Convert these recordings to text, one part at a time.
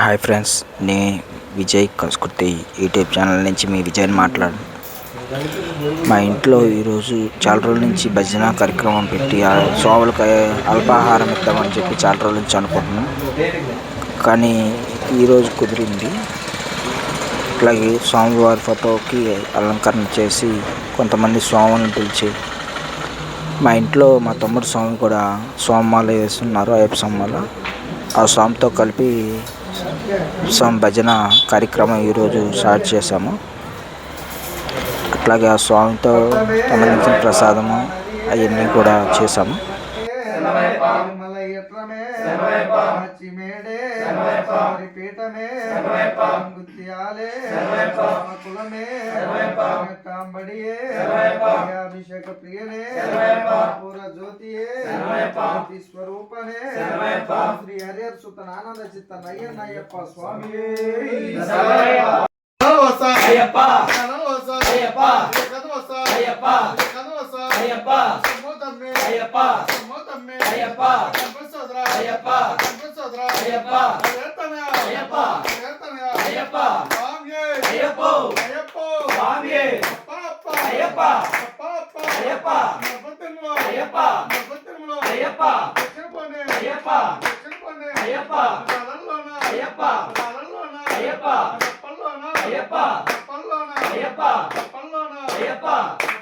Hi friends నే Vijay Kaskurthi YouTube channel నుంచి మీ విజయ్ని మాట్లాడు. మా ఇంట్లో ఈరోజు చాలా రోజుల నుంచి భజన కార్యక్రమం పెట్టి ఆ సోములకు అల్పాహారం ఇద్దామని చెప్పి చాలా రోజుల నుంచి అనుకుంటున్నాం. కానీ ఈరోజు కుదిరింది. అట్లాగే స్వామివారి ఫోటోకి అలంకరణ చేసి కొంతమంది స్వాములను పిలిచి మా ఇంట్లో మా తమ్ముడు స్వామి కూడా స్వామిమాల వేస్తున్నారు అయ్యప్ప స్వామిమాల ఆ స్వామితో కలిపి స్వామి భజన కార్యక్రమం ఈరోజు స్టార్ట్ చేశాము. అట్లాగే ఆ స్వామితో సంబంధించిన ప్రసాదము అవన్నీ కూడా చేశాము. మలయత్రమే చిమేడే పీఠమే గుత్యాలే కులమే కాంబడియే అభిషేక ప్రియనే పూర జ్యోతియే జ్యోతి స్వరూపనే శ్రీ హరిహర సుతన ఆనంద చిత్త నయ్యన్నయ్యప్ప స్వామియే అయ్యప్ప అయ్యప్ప అయ్యప్ప అయ్యప్ప అయ్యప్ప అయ్యప్ప అయ్యప్ప சகோதரா. ஐயப்பா. ஏத்தனையா ஐயப்பா. ஏத்தனையா ஐயப்பா. சுவாமியே ஐயப்போ. ஐயப்போ. சுவாமியே அப்பா. அப்பா ஐயப்பா. அப்பா அப்பா. ஐயப்பா. நபத்திரமோ ஐயப்பா. நபத்திரமோ ஐயப்பா. திருப்பனே ஐயப்பா. திருப்பனே ஐயப்பா. கடல்லோனா ஐயப்பா. கடல்லோனா ஐயப்பா. பல்லோனா. ஐயப்பா. பல்லோனா. ஐயப்பா. பல்லோனா. ஐயப்பா.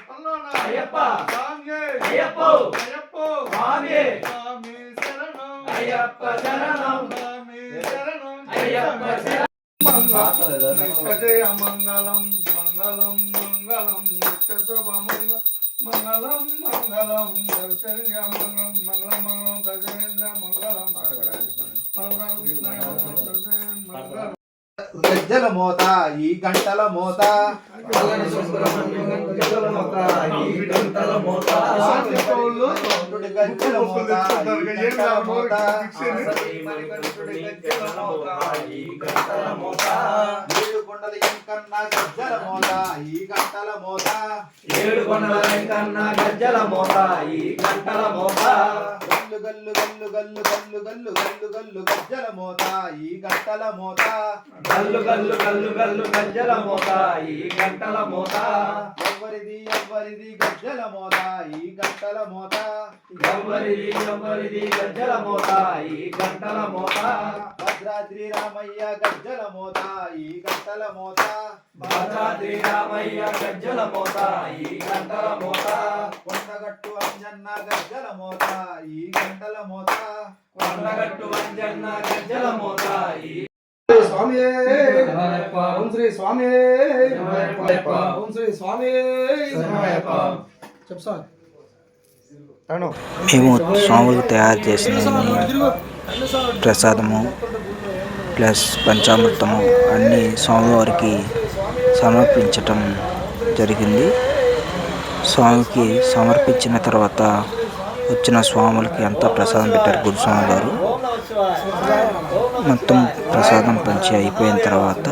பல்லோனா. ஐயப்பா. சுவாமியே ஐயப்போ. ஐயப்போ. சுவாமியே சுவாமியே అయ్యప్ప శరణం. అయ్యప్ప శరణం. మంగళం మంగళం మంగళం నిత్య శుభ మంగళం మంగళం దర్శన మంగళం మంగళం మంగళం గజేంద్ర మంగళం మంగళం గజ్జల మోత ఈ గంటల మోత గంటుడి గజ్జల మోత ఈ గంటల మోత ఏడు కొండల ఇంకన్నా గజ్జల మోత ఈ గంటల మోత ఏడు కొండల వెంకన్న గజ్జల మోత ఈ గంటల మోత గల్లు గల్లు గల్లు గల్లు గల్లు గల్లు గల్లు గల్లు గజ్జల మోత ఈ గంటల మోత గల్లు గల్లు గల్లు గల్లు గజ్జల మోత ఈ గంటల మోత ఎవ్వరిది ఎవ్వరిది గజ్జల మోత ఈ గంటల మోత ఎవ్వరిది ఎవ్వరిది గజ్జల మోత ఈ గంటల మోత భద్రాద్రి రామయ్య గజ్జల మోత ఈ గంటల మోత. భద్రాద్రి రామయ్య గజ్జల మోత ఈ గంటల మోత. కొండగట్టు అంజన్న గజ్జల మోత ఈ గంటల మోత. కొండగట్టు వంజన్న గజ్జల మోత ఈ స్వామి ఓం శ్రీ స్వామి ఓం శ్రీ స్వామి చెప్పు సార్. మేము స్వాములకు తయారు చేసిన ప్రసాదము ప్లస్ పంచామృతము అన్నీ స్వామివారికి సమర్పించటం జరిగింది. స్వామికి సమర్పించిన తర్వాత వచ్చిన స్వాములకి అంతా ప్రసాదం పెట్టారు గురుస్వామి గారు. మొత్తం ప్రసాదం పంచి అయిపోయిన తర్వాత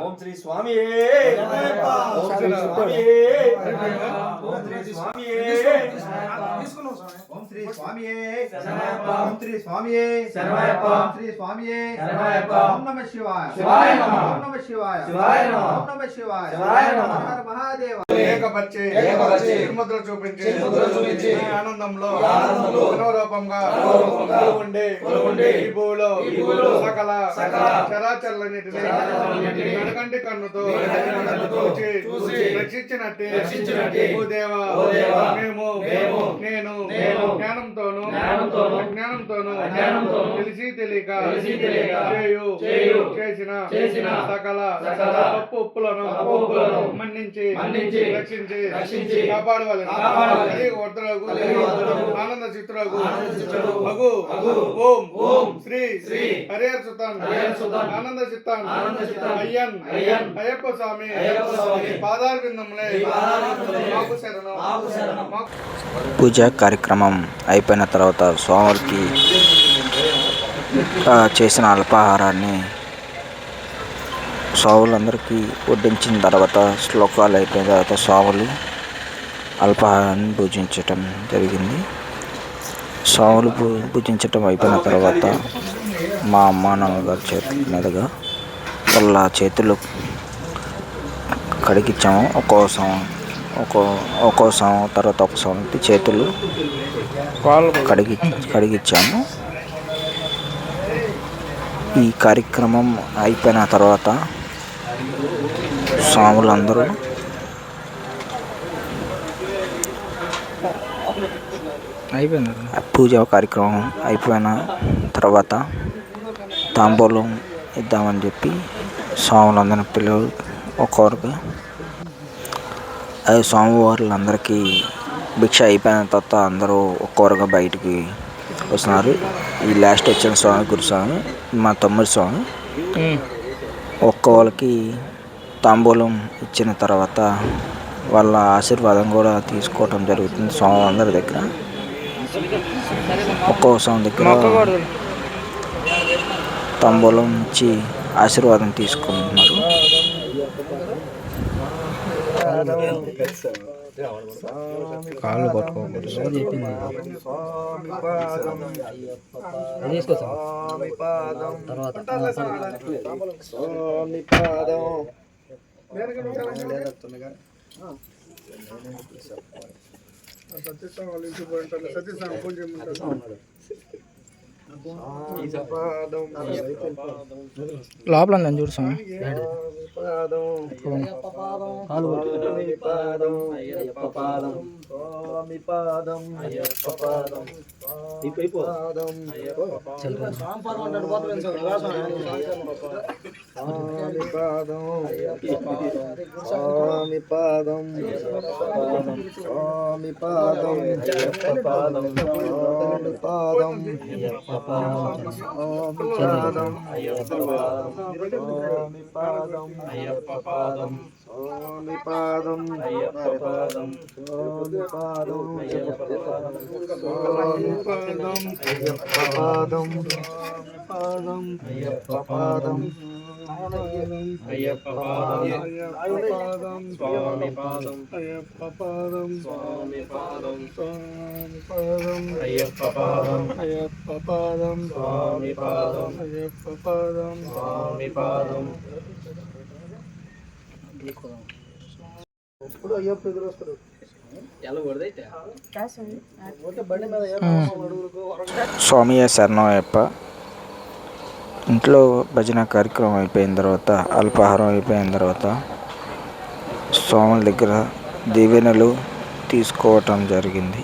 ఓం శ్రీ స్వామి ఓం శ్రీ స్వామి ఓం శ్రీ స్వామి. ఓం శ్రీ స్వామియే. శరణమయ్యప్ప. ఓం శ్రీ స్వామియే. శరణమయ్యప్ప. ఓం శ్రీ స్వామియే. శరణమయ్యప్ప. ఓం నమ శివాయ. శివాయ నమః. ఓం నమ శివాయ. శివాయ నమః. ఓం నమ శివాయ. శివాయ నమః. హర హర మహాదేవ. ఏకపరిచి. ఏకపరిచి. తిరుముద్ర చూపించి. తిరుముద్ర చూపించి. ఆనందంలో ఆనందంలో మనోరూపంగా. మనోరూపంగా. ఉండి ఉండి ఈ భూమిలో ఈ భూమిలో సకల. సకల. చరాచరులన్నిటిని కన్నుతో చూసి రక్షించినట్టే. రక్షించినట్టే. ఓ దేవా మేము మేము నేను నేను జ్ఞానంతోను జ్ఞానంతోను అజ్ఞానంతోను అజ్ఞానంతోను తెలిసి తెలియక తెలిసి తెలియక చేయు చేయు చేసిన చేసిన సకల సకల తప్పు ఉప్పులను తప్పు ఉప్పులను మన్నించి మన్నించి రక్షించి రక్షించి కాపాడవలెను కాపాడవలెను. కలిగి కలిగి. అగు ఓం ఓం శ్రీ శ్రీ హరియర్ సుతాన్ ఆనంద చిత్తాన్ అయ్యన్ అయ్యప్ప స్వామి పూజ కార్యక్రమం అయిపోయిన తర్వాత స్వామికి చేసిన అల్పాహారాన్ని స్వాములందరికీ వడ్డించిన తర్వాత శ్లోకాలు అయిపోయిన తర్వాత స్వాములు అల్పాహారాన్ని పూజించటం జరిగింది. స్వాములు పూ పూజించటం అయిపోయిన తర్వాత మా అమ్మ నాన్నగారి చేతుల మీదుగా వాళ్ళ చేతులు కడిగిచ్చాము. ఒక్కో సం ఒక్కో ఒక్కో సం తర్వాత ఒక సంవత్సరం చేతులు కడిగి కడిగిచ్చాము. ఈ కార్యక్రమం అయిపోయిన తర్వాత స్వాములందరూ అయిపోయింది? పూజ కార్యక్రమం అయిపోయిన తర్వాత తాంబూలం ఇద్దామని చెప్పి స్వాములందరిని పిల్లలు ఒక్కొక్కరికి అది స్వామివారులందరికీ భిక్ష అయిపోయిన తర్వాత అందరూ ఒక్కొక్కరుగా బయటికి వస్తున్నారు. ఈ లాస్ట్ వచ్చిన స్వామి గురుస్వామి మా తమ్ముడి స్వామి. ఒక్కొక్కరికి తాంబూలం ఇచ్చిన తర్వాత వాళ్ళ ఆశీర్వాదం కూడా తీసుకోవటం జరుగుతుంది స్వామి అందరి దగ్గర. ఒక్కో స్వామి దగ్గర తాంబూలం ఇచ్చి ఆశీర్వాదం తీసుకుంటున్నారు. కాళ్ళు పట్టుకోకూడదు. సతీష్ వాళ్ళ ఇంటికి పోయి సతీష్ ఫోన్ చేయమంటారు లోపల నేను చూడు స్వామి. పాదం స్వామి పాదం. అయ్యప్ప పాదం. స్వామి పాదం. పాదం పాదం. పాదం. స్వామి పాదం పాదం అయ్యప్ప పాదం స్వామి పాదం అయ్యప్ప పాదం స్వామి పాదం అయ్యప్ప పాదం స్వామి పాదం అయ్యప్ప పాదం పాదం అయ్యప్ప పాదం అయ్యప్పపాదం స్వామి పాదం అయ్యప్పపాదం స్వామి పాదం అయ్యప్పపాదం అయ్యప్పపాదం స్వామి పాదం అయ్యప్పపాదం స్వామి పాదం ఇప్పుడు అయ్యప్ప ఎదురు వస్తారు స్వామి శరణయ్యప్ప ఇంట్లో భజన కార్యక్రమం అయిపోయిన తర్వాత అల్పాహారం అయిపోయిన తర్వాత స్వాముల దగ్గర దీవెనలు తీసుకోవటం జరిగింది.